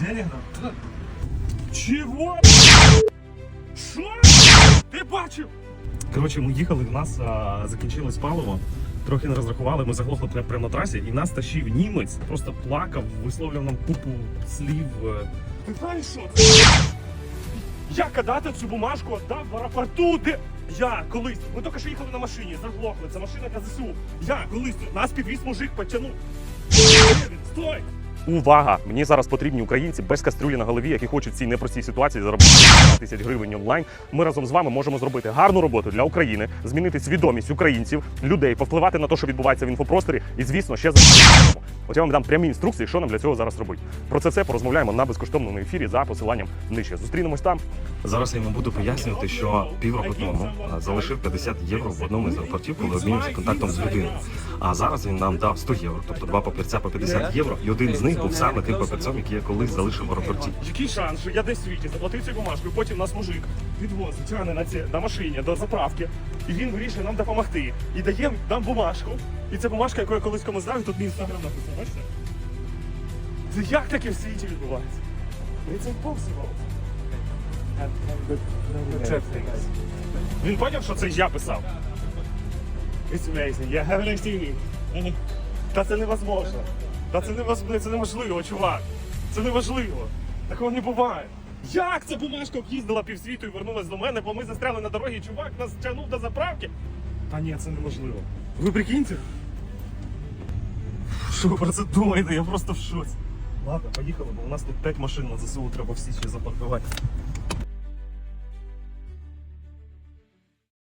Денег нам? Чего? Що? Ти бачив? Коротше, ми їхали, в нас а, закінчилось паливо. Трохи не розрахували, ми заглохли пря- прямо на трасі, і нас тащив німець, просто плакав, висловлював нам купу слів. е. Ти знаєш що? Я кадати цю бумажку віддав в аеропорту, де я колись. Ми тільки що їхали на машині, заглохли. Це машина КЗСУ. Я колись нас підвіз мужик, потягнув. Стой! Увага! Мені зараз потрібні українці без кастрюлі на голові, які хочуть в цій непростій ситуації заробити тисяч гривень онлайн. Ми разом з вами можемо зробити гарну роботу для України, змінити свідомість українців, людей, повпливати на те, що відбувається в інфопросторі, і звісно, ще за От я вам дам прямі інструкції, що нам для цього зараз робити. Про це все порозмовляємо на безкоштовному ефірі за посиланням нижче. Зустрінемось там. Зараз я йому буду пояснювати, що півроку тому залишив 50 євро в одному із аеропортів, коли обмінявся контактом з людиною. А зараз він нам дав 100 євро, тобто два папірця по 50 євро, і один з них був саме тим папірцем, який я колись залишив в аеропорті. Який шанс, що я десь світі заплатив цю бумажку, потім нас мужик відвозить тягне на, ці, на машині до заправки, і він вирішує нам допомогти. І дає нам бумажку. І це бумажка, яку я колись комусь дав, і тут мій інстаграм написано, бачите? Це як таке в світі відбувається? It's impossible. Він поняв, що це я писав. It's amazing. Yeah, have a nice evening. Та це невозможно. Та це невозможно, це неможливо, чувак. Це неможливо. Такого не буває. Як ця бумажка об'їздила півсвіту і вернулась до мене, бо ми застряли на дорогі, чувак нас тягнув до заправки? Та ні, це неможливо. Ви прикиньте? Що ви про це думаєте? Я просто в шоці. Ладно, поїхали, бо у нас тут 5 машин на ЗСУ треба всі ще запаркувати.